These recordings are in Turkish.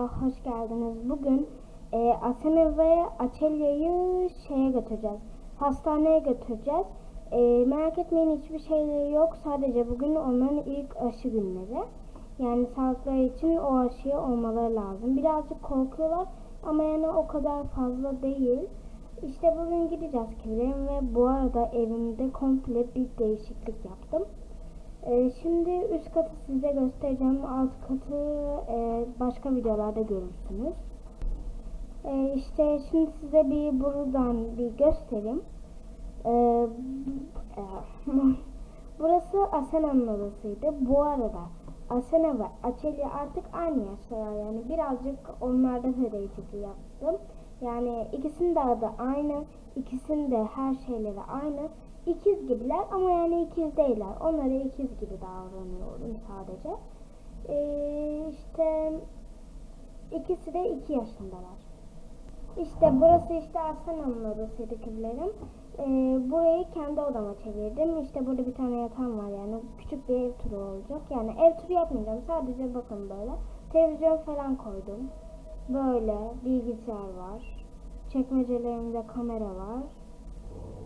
videomuza hoş geldiniz. Bugün e, Asena ve Açelya'yı şeye götüreceğiz. Hastaneye götüreceğiz. E, merak etmeyin hiçbir şeyleri yok. Sadece bugün onların ilk aşı günleri. Yani sağlıkları için o aşıya olmaları lazım. Birazcık korkuyorlar ama yani o kadar fazla değil. İşte bugün gideceğiz kivilerin ve bu arada evimde komple bir değişiklik yaptım. Ee, şimdi üst katı size göstereceğim. Alt katı e, başka videolarda görürsünüz. Ee, işte şimdi size bir buradan bir göstereyim. Ee, e, burası Asena'nın odasıydı. Bu arada Asena ve Açeli artık aynı yaştalar yani birazcık onlarda da değişiklik yaptım. Yani ikisinin de adı aynı, ikisinin de her şeyleri aynı. İkiz gibiler ama yani ikiz değiller. Onlara ikiz gibi davranıyorum sadece. Ee, işte ikisi de iki yaşındalar. İşte burası işte Aslan'ın odasıydı kızlarım. Ee, burayı kendi odama çevirdim. İşte burada bir tane yatağım var yani küçük bir ev turu olacak. Yani ev turu yapmayacağım sadece bakın böyle. Televizyon falan koydum. Böyle bilgisayar var. Çekmecelerimde kamera var.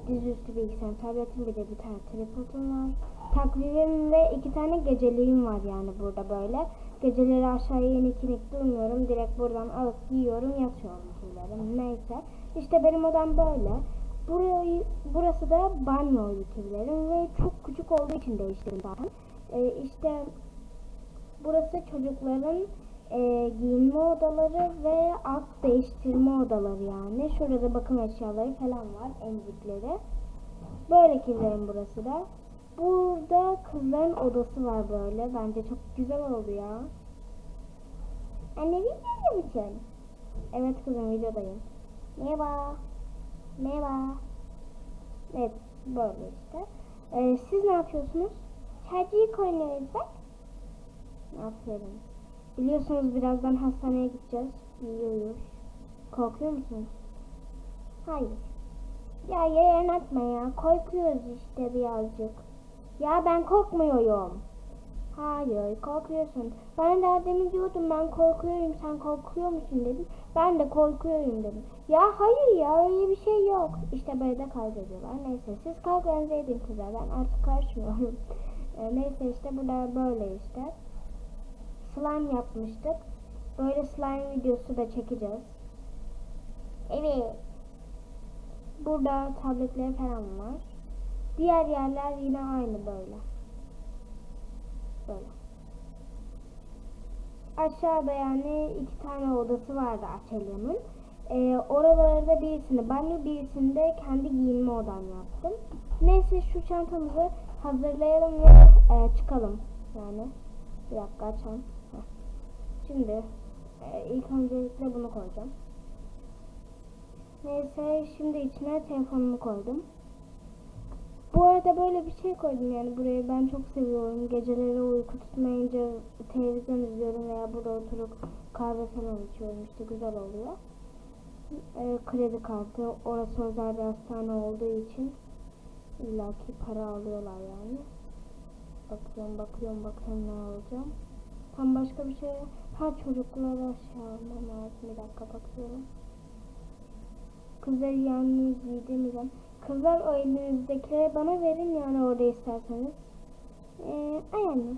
Dizüstü bilgisayar, tabletim bir de bir tane tripodum var. Takvimim ve iki tane geceliğim var yani burada böyle. Geceleri aşağıya inik inik durmuyorum. Direkt buradan alıp giyiyorum yatıyorum tüylerim. Neyse. İşte benim odam böyle. Burayı, burası da banyo tüylerim ve çok küçük olduğu için değiştirdim zaten. Ee, işte burası çocukların e, giyinme odaları ve alt değiştirme odaları yani. Şurada bakım eşyaları falan var, emzikleri. Böyle kirlerin burası da. Burada kızların odası var böyle. Bence çok güzel oldu ya. Anne video musun? Evet kızım videodayım. Merhaba. Merhaba. Evet böyle işte. Ee, siz ne yapıyorsunuz? Çaycıyı oynuyoruz bak. Aferin. Biliyorsunuz birazdan hastaneye gideceğiz. Biliyoruz. Korkuyor musunuz? Hayır. Ya yere atma ya. Korkuyoruz işte birazcık. Ya ben korkmuyorum. Hayır korkuyorsun. Ben daha demin diyordum ben korkuyorum sen korkuyor musun dedim. Ben de korkuyorum dedim. Ya hayır ya öyle bir şey yok. İşte böyle de kavga ediyorlar. Neyse siz kavganızı edin kızlar ben artık karışmıyorum. E, neyse işte burada böyle işte. Slime yapmıştık. Böyle slime videosu da çekeceğiz. Evet. Burada tabletler falan var. Diğer yerler yine aynı böyle. Böyle. Aşağıda yani iki tane odası vardı Açelya'nın. Ee, oralarda birisini banyo birisinde kendi giyinme odam yaptım. Neyse şu çantamızı hazırlayalım ve e, çıkalım. Yani bir dakika açalım. Şimdi e, ilk öncelikle bunu koyacağım. Neyse şimdi içine telefonumu koydum. Bu arada böyle bir şey koydum yani burayı ben çok seviyorum. Geceleri uyku tutmayınca televizyon izliyorum veya burada oturup kahve falan içiyorum işte güzel oluyor. Ee, kredi kartı orası özel bir hastane olduğu için illaki para alıyorlar yani. Bakıyorum bakıyorum bakıyorum ne alacağım. Tam başka bir şey ha çocuklara şey almam bir dakika bakıyorum. Kızları yalnız giydirmeyeceğim. Kızlar o elinizdekileri bana verin yani orada isterseniz. Ee, ay anne.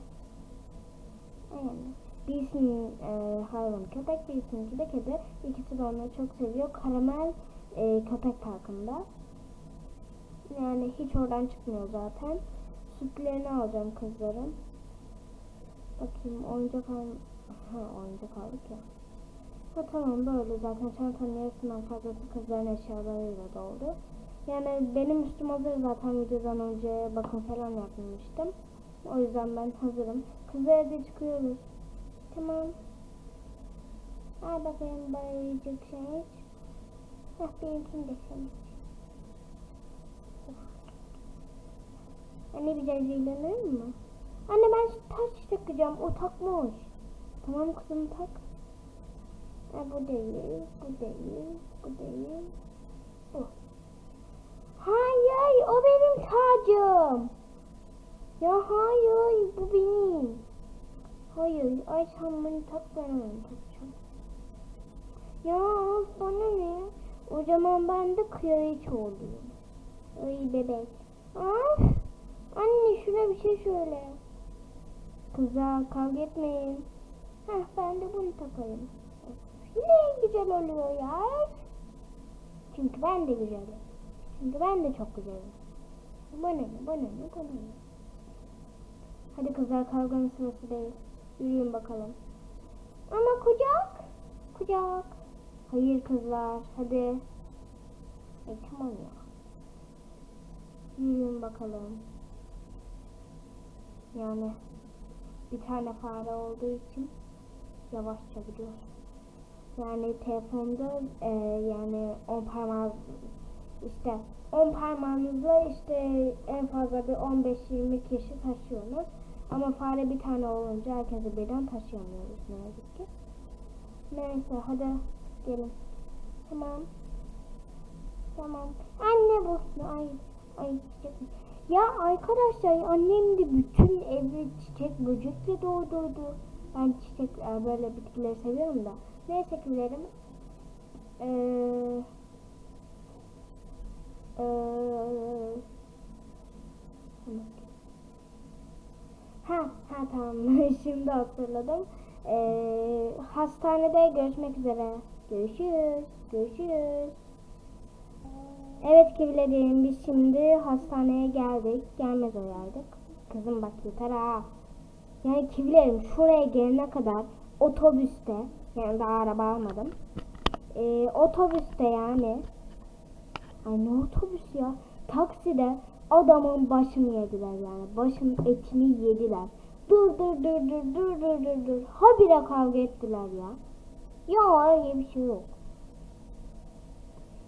Ay anne. Birisinin e, hayvan köpek, birisininki de kedi. İkisi de onları çok seviyor. Karamel e, köpek parkında. Yani hiç oradan çıkmıyor zaten. Sütlerini alacağım kızların. Bakayım oyuncak al... Ha oyuncak aldık ya. Ha tamam böyle zaten çantanın yarısından fazlası kızların eşyalarıyla doldu. Yani benim üstüm hazır zaten videodan önce bakım falan yapmıştım. O yüzden ben hazırım. Kızlar da çıkıyoruz. Tamam. Al bakayım bayılacak şey. Hah benimkini de senin. Anne bir cezirlenir mi? Anne ben taş takacağım. O takmış. Tamam kızım tak. Ha, bu değil, bu değil, bu değil. Bu. Hayır, o benim tacım. Ya hayır, bu benim. Hayır. Ay sen beni tak. Ya bana ne? O zaman ben de kraliçe olayım. Ay bebek. Of. Anne şuna bir şey söyle. Kızlar kavga etmeyin. Heh ben de bunu takayım. Ne güzel oluyor ya. Çünkü ben de güzelim. Çünkü ben de çok güzelim. Bana ne, bana ne, bana ne. Hadi kızlar kavganın sırası değil. Yürüyün bakalım. Ama kucak. Kucak. Hayır kızlar, hadi. E tamam ya. Yürüyün bakalım. Yani bir tane fare olduğu için yavaşça gidiyor. Yani telefonda e, yani on parmak işte 10 parmağınızla işte en fazla bir 15-20 kişi taşıyorsunuz. Ama fare bir tane olunca herkese birden taşıyamıyoruz ne yazık ki. Neyse hadi gelin. Tamam. Tamam. Anne bu. Ay. Ay çiçek. Ya arkadaşlar annem de bütün evi çiçek böcekle doldurdu. Ben çiçek e, böyle bitkileri seviyorum da. Neyse ki verim. Eee Eee Ha, ha tamam. Şimdi hatırladım. Ee, hastanede görüşmek üzere. Görüşürüz. Görüşürüz. Evet kivilerim biz şimdi hastaneye geldik. Gelmez oyaydık. Kızım bak yeter ha. Yani kivilerim şuraya gelene kadar otobüste yani daha araba almadım. Ee, otobüste yani Ay ne otobüs ya? Takside adamın başını yediler yani. Başın etini yediler. Dur dur dur dur dur dur dur dur. Habire kavga ettiler ya. Ya öyle bir şey yok.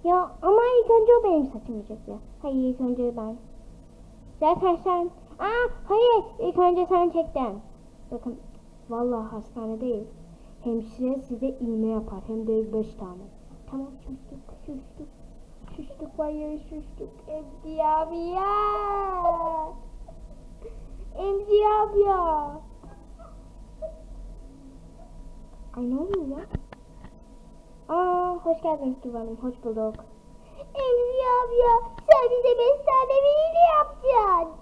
Ya ama ilk önce o benim saçımı çekti. Hayır ilk önce ben. Zaten sen... Aa hayır ilk önce sen çektin. Bakın vallahi hastanedeyim. Hemşire size iğne yapar. Hem de beş tane. Tamam sustuk sustuk. Sustuk hayır sustuk. Emzi abi ya. Emzi abi ya. Ay ne oluyor ya? Aa hoş geldiniz Tuba. Hoş bulduk. Emzi abi ya. Sen bize beş tane iğne yapacaksın.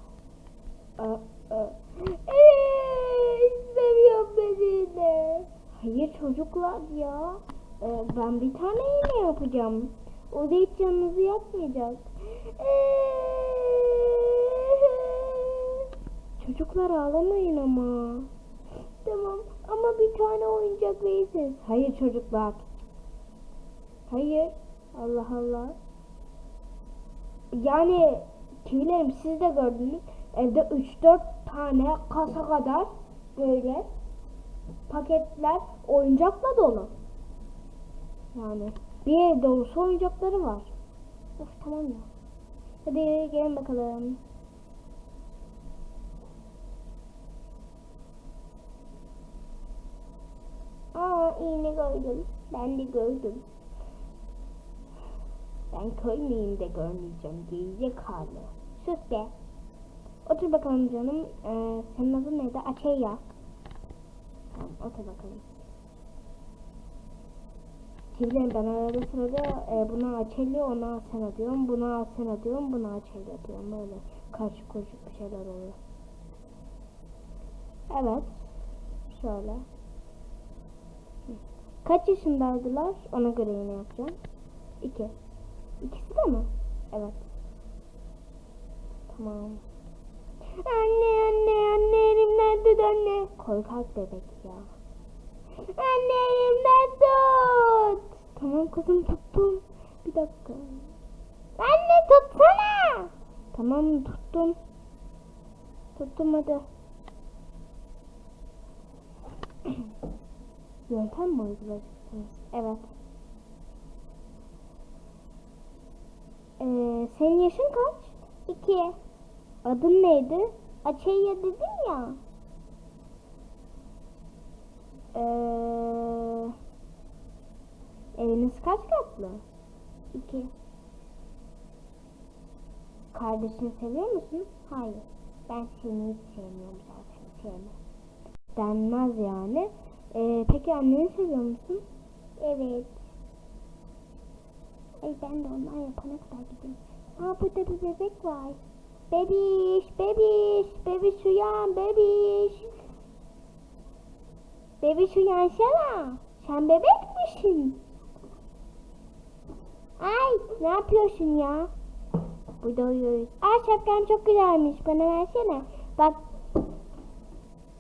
Aa, aa. Eee, istemiyorum ben iğne. Hayır çocuklar ya. Ee, ben bir tane iğne yapacağım. O da hiç canınızı yakmayacak. Çocuklar ağlamayın ama. Tamam ama bir tane oyuncak verirsiniz. Hayır çocuklar. Hayır. Allah Allah. Yani kivilerim siz de gördünüz. Evde 3-4 tane kasa kadar böyle paketler oyuncakla dolu. Yani bir ev dolusu oyuncakları var. Of tamam ya. Hadi gelin bakalım. Aa iğne gördüm. Ben de gördüm. Ben köy müyüm de görmeyeceğim. Gerizekalı. Sus be. Otur bakalım canım. Ee, senin adın neydi? Açeya. Tamam otur bakalım. Çivilerim ben arada sırada e, buna Açeli ona Asena diyorum. Buna Asena diyorum. Buna Açeli diyorum. Böyle karşı koşup bir şeyler oluyor. Evet. Şöyle. Kaç yaşındaydılar? Ona göre yine yapacağım. İki. İkisi de mi? Evet. Tamam. Anne anne anne elimden tut anne. Korkak bebek ya. Anne elimden tut. Tamam kızım tuttum. Bir dakika. Anne tutsana. Tamam tuttum. Tuttum hadi. Yöntem mi uygulayacaksınız? Evet. Ee, senin yaşın kaç? İki. Adın neydi? Açeyya dedin ya. Ee, eviniz kaç katlı? İki. Kardeşini seviyor musun? Hayır. Ben seni hiç sevmiyorum zaten. Sevmem. denmez yani. Ee, peki anneni seviyor musun? Evet. Ay ben de onlar yapana kadar gideyim. Aa burada bir bebek var. Bebiş, bebiş, bebiş uyan, bebiş. Bebiş uyansana. Sen bebek misin? Ay ne yapıyorsun ya? Burada uyuyoruz. Aa şapkan çok güzelmiş. Bana versene. Bak.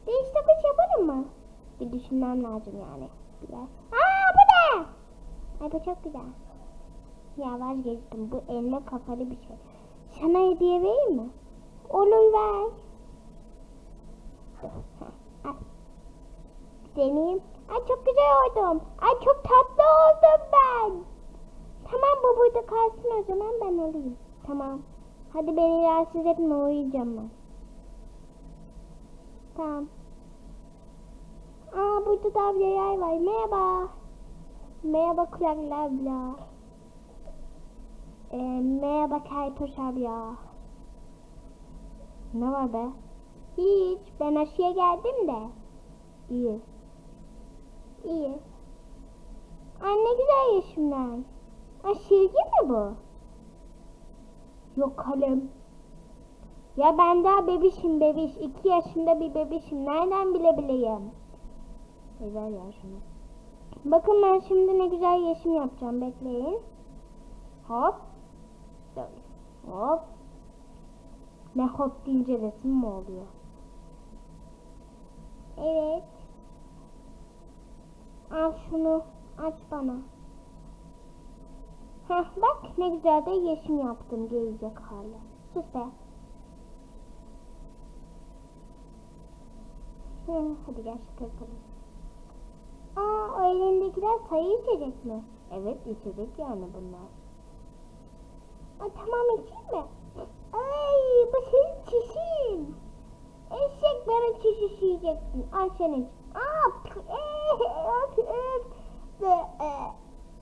Değiş takış yapalım mı? Bir düşünmem lazım yani. Biraz. Aa bu ne? Ay bu çok güzel. Ya vazgeçtim. Bu elma kafalı bir şey. Sana hediye vereyim mi? Olur ver. Deneyeyim. Ay çok güzel oldum. Ay çok tatlı oldum ben. Tamam bu burada kalsın o zaman ben alayım. Tamam. Hadi beni rahatsız etme uyuyacağım ben. Tamam. Aa burada da bir yer var. Merhaba. Merhaba kulaklı abla. Ee, merhaba Kertoş abla. Ne var be? Hiç. Ben aşıya geldim de. İyi. İyi. Anne güzel yaşımdan. Ay şirgi mi bu? Yok kalem. Ya ben daha bebişim bebiş. iki yaşında bir bebişim. Nereden bilebileyim? E ver ya şunu. Bakın ben şimdi ne güzel yeşim yapacağım. Bekleyin. Hop. Hop. Ne hop deyince resim mi oluyor? Evet. Al şunu. Aç bana. Heh bak ne güzel de yeşim yaptım gelecek hale. Sus be. Hı, hadi gel şaka yapalım. Aa o elindekiler sayı içecek mi? Evet içecek yani bunlar. Ay tamam içeyim mi? Ay bu senin çişin. Eşek benim çiş yiyeceksin. Al sen iç. Aa, öf, öf. E, e,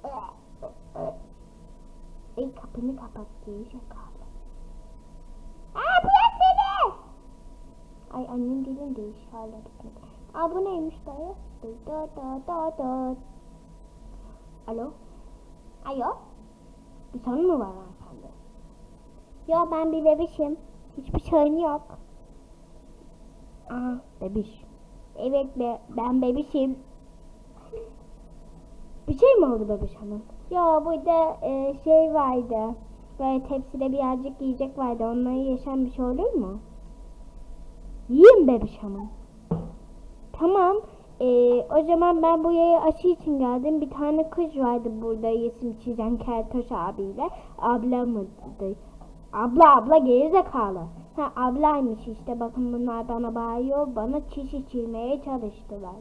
e. Ey kapını kapat diyecek abi. Aa bırak beni. Ay annem dilin değiş hala bitmedi. Aa bu neymiş dayı? Dı dı dı dı. Alo? Alo? Bir sorun mu var hanımefendi? Yo ben bir bebişim. Hiçbir sorun yok. Aa bebiş. Evet be, ben bebişim. Bir şey mi oldu bebiş hanım? Yo burada e, şey vardı. Böyle tepside birazcık yiyecek vardı. Onları yaşam bir şey olur mu? Yiyeyim bebiş hanım. Tamam. E, o zaman ben buraya aşı için geldim. Bir tane kız vardı burada resim çizen Keltoş abiyle. Abla mıydı? Abla abla gerizekalı. Ha ablaymış işte bakın bunlar bana bağırıyor. Bana çiş içirmeye çalıştılar.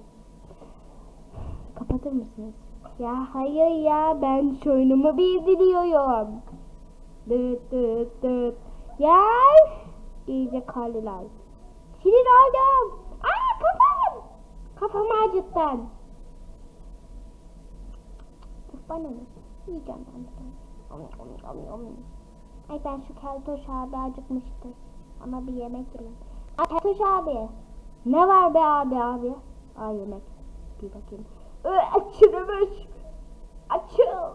Kapatır mısınız? Ya hayır ya ben soyunumu bildiriyorum. Dıt dıt dıt. Ya gerizekalılar. Sinir oldum. Aa kafam. Kafamı acıttın. Bana ne? Yiyeceğim ben bunu. Ay ben şu Keltoş abi acıkmıştı. Ama bir yemek yiyelim. Ay Keltoş abi. Ne var be abi abi? Aa yemek. Bir bakayım. Ö, Açılmış. Açıl.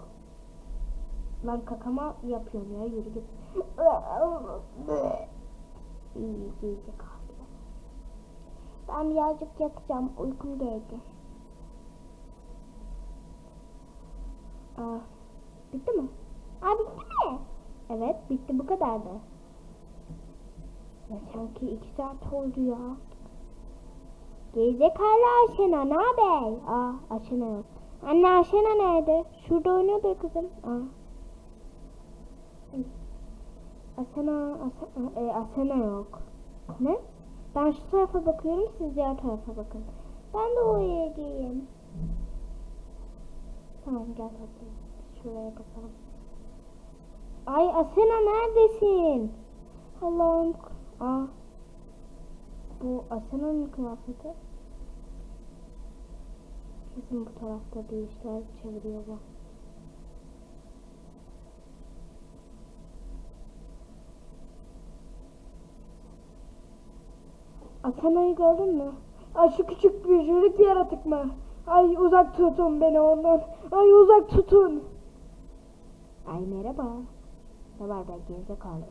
Lan kakama yapıyorum ya yürü git. İyi gelecek abi. Ben birazcık yatacağım. Uykum geldi. Aa, Bitti mi? Aa bitti? Evet bitti bu kadardı. Ya sanki iki saat oldu ya. Gerizekalı Ayşena ne haber? Aa Aşena yok. Anne Ayşena nerede? Şurada oynuyordu kızım. Aa. Asena, Asena, e, yok. Ne? Ben şu tarafa bakıyorum siz diğer tarafa bakın. Ben de oraya gireyim. Tamam gel tatlım. Şuraya bakalım. Ay Asena neredesin? Allah'ım. Aa. Bu Asena'nın kıyafeti. Kesin bu tarafta bir işler çeviriyor bu. Asena'yı gördün mü? Ay şu küçük büyücülük yaratık mı? Ay uzak tutun beni ondan. Ay uzak tutun. Ay merhaba. Ne var be gerizekalı.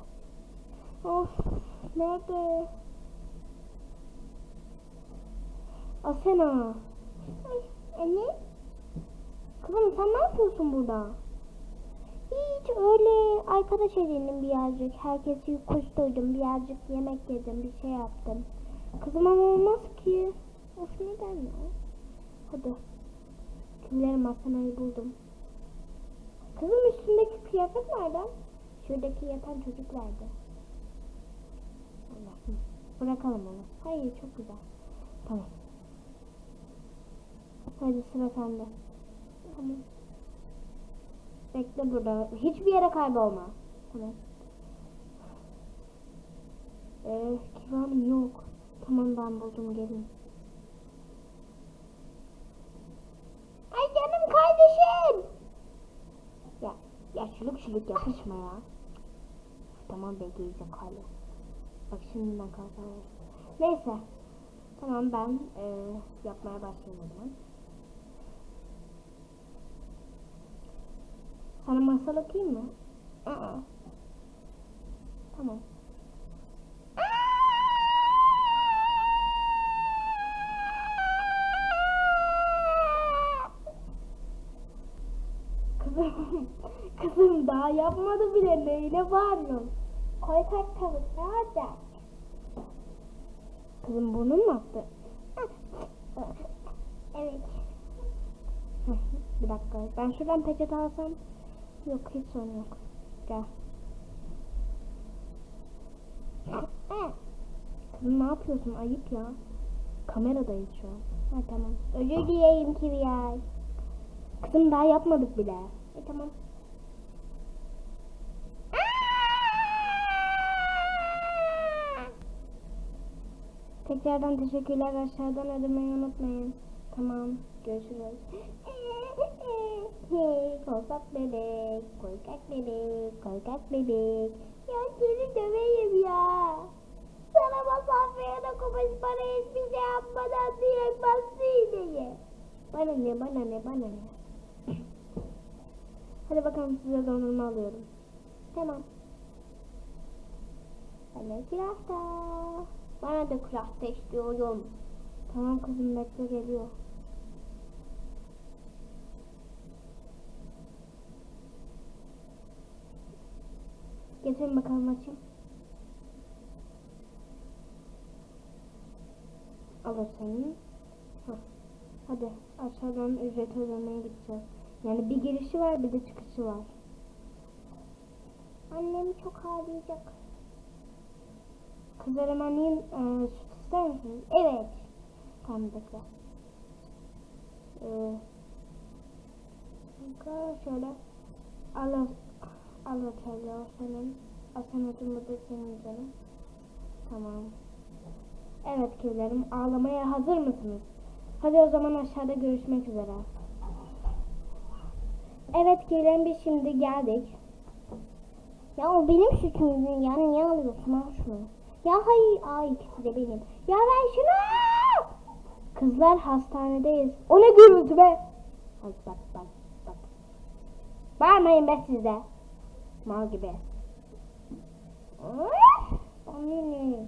Of nerede? Asena. Ay anne. Kızım sen ne yapıyorsun burada? Hiç öyle arkadaş edindim birazcık. Herkesi koşturdum birazcık yemek yedim bir şey yaptım. Kızım ama olmaz ki. Of neden ya? Hadi. Kimlerim Asena'yı buldum. Kızım üstündeki kıyafet nereden? Şuradaki yatan çocuk verdi. Allah'ım. Bırakalım onu. Hayır çok güzel. Tamam. Hadi sıra sende. Tamam. Bekle burada. Hiçbir yere kaybolma. Tamam. Ee, kivam yok. Tamam ben buldum gelin. Ay canım kardeşim. Ya, ya şuluk şuluk yapışma ya. Tamam be gerizekalı. Bak şimdiden kalsam. Neyse. Tamam ben eee, yapmaya başlayayım o. Sana masal okuyayım mı? Aa. Tamam. Yapmadı bile neyine bağırıyorsun? Korkak tavuk ne olacak? Kızım burnun mu aktı? evet. Bir dakika. Ben şuradan peçete alsam. Yok hiç sorun yok. Gel. Kızım ne yapıyorsun? Ayıp ya. Kameradayız şu an. Ha tamam. Özür dileyim Kiviyay. Kızım daha yapmadık bile. E tamam. Tekrardan teşekkürler aşağıdan ödemeyi unutmayın. Tamam görüşürüz. Hey korkak bebek, korkak bebek, korkak bebek. Ya seni döveyim ya. Sana masafeye dokunmuş bana hiçbir şey yapmadan direkt bastı iğneyi. Bana ne bana ne bana ne. Hadi bakalım size dondurma alıyorum. Tamam. Bana külahta. Bana da külahta istiyorum. Tamam kızım bekle geliyor. Getirin bakalım açayım. Al o senin. Hah. Hadi aşağıdan ücret ödemeye gideceğiz. Yani bir girişi var bir de çıkışı var. Annem çok ağlayacak. Kızlar hemen yiyin. Ee, süt ister misiniz? Evet. Tamam bekle. Ee, kanka şöyle. Al o- al o teli o senin. Bu da senin canım. Tamam. Evet kirlerim ağlamaya hazır mısınız? Hadi o zaman aşağıda görüşmek üzere. Evet kirlerim biz şimdi geldik. Ya o benim suçum ya niye alıyorsun al şunu. Ya hayır ay ikisi de benim. Ya ver şunu. Kızlar hastanedeyiz. O ne gürültü be? Ay bak bak bak. Bağırmayın be size. Mal gibi. Anne.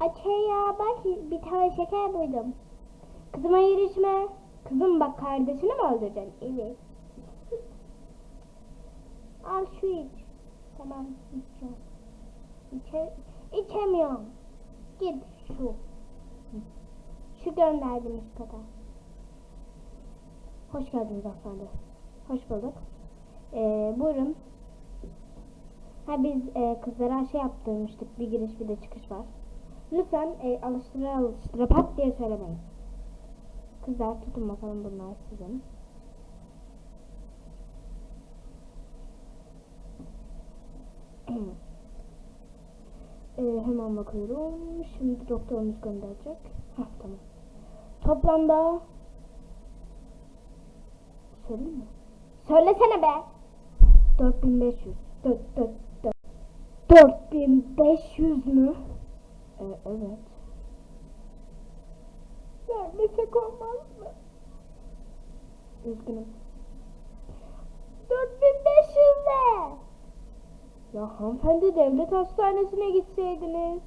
Açey bak bir tane şeker buldum. Kızıma yürüyüşme. Kızım bak kardeşini mi öldüreceksin? Evet. Al şu iç. Tamam içiyorum. İçe, içemiyorum. Git şu. Şu gönderdim üst kata. Hoş geldiniz hanımefendi. Hoş bulduk. Ee, buyurun. Ha biz e, kızlara şey yaptırmıştık. Bir giriş bir de çıkış var. Lütfen e, alıştıra alıştıra pat diye söylemeyin. Kızlar tutun bakalım bunlar sizin. Ee, hemen bakıyorum. Şimdi doktorumuz gönderecek. Hah tamam. Toplamda Söyleyeyim mi? Söylesene be. 4500. Dört, dört, dört. 4500 mü? Ee, evet. Vermesek olmaz mı? Üzgünüm. 4500 ne? Ya hanımefendi devlet hastanesine gitseydiniz.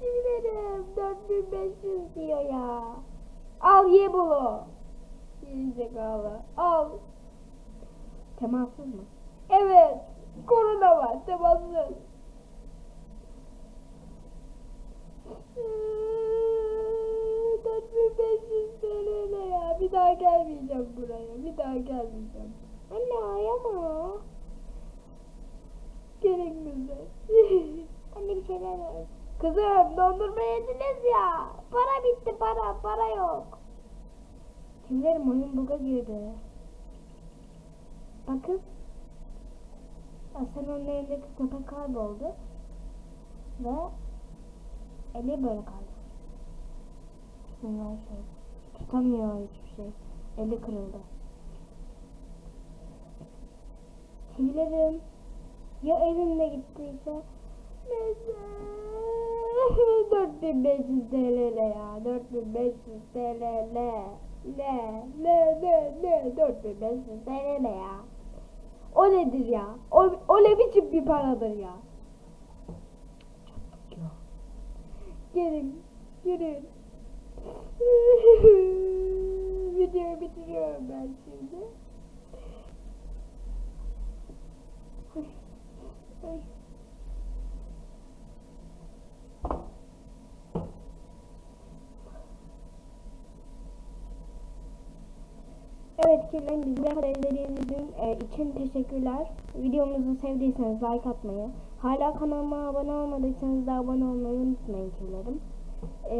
Dilerim 4500 diyor ya. Al ye bunu. Gerizekalı. Al. Temassız mı? Evet. Korona var. Temassız. Eee, 4500 TL ne ya? Bir daha gelmeyeceğim buraya. Bir daha gelmeyeceğim. Anne ayama. Gelin bize. Anne bir şeyler. Kızım dondurma yediniz ya. Para bitti para. Para yok. Kimlerim oyun buga girdi. Bakın. Hasan'ın elindeki köpek kayboldu. Ve eli böyle kaldı. Bunlar şey. Tutamıyor hiçbir şey. Eli kırıldı. Tüylerim. Ya elimde gittiyse? Neyse. 4500 TL ya? 4500 TL ne? Ne? Ne? Ne? Ne? 4500 TL ne ya? O nedir ya? O, o ne biçim bir paradır ya. Gelin. Yürüyün. Videoyu bitiriyorum ben şimdi. Evet kirlen bizi kadar izlediğiniz e, için teşekkürler. Videomuzu sevdiyseniz like atmayı, hala kanalıma abone olmadıysanız da abone olmayı unutmayın kirlerim. E,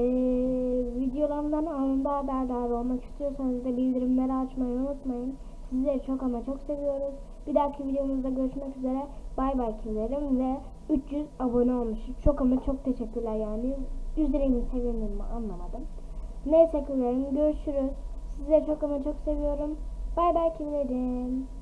videolarımdan anında haberdar olmak istiyorsanız da bildirimleri açmayı unutmayın. Sizleri çok ama çok seviyoruz. Bir dahaki videomuzda görüşmek üzere. Bay bay kirlerim ve 300 abone olmuşuz. Çok ama çok teşekkürler yani. Mi sevindim mi anlamadım. Neyse kirlerim görüşürüz. Sizleri çok ama çok seviyorum. Bay bay kirlerim.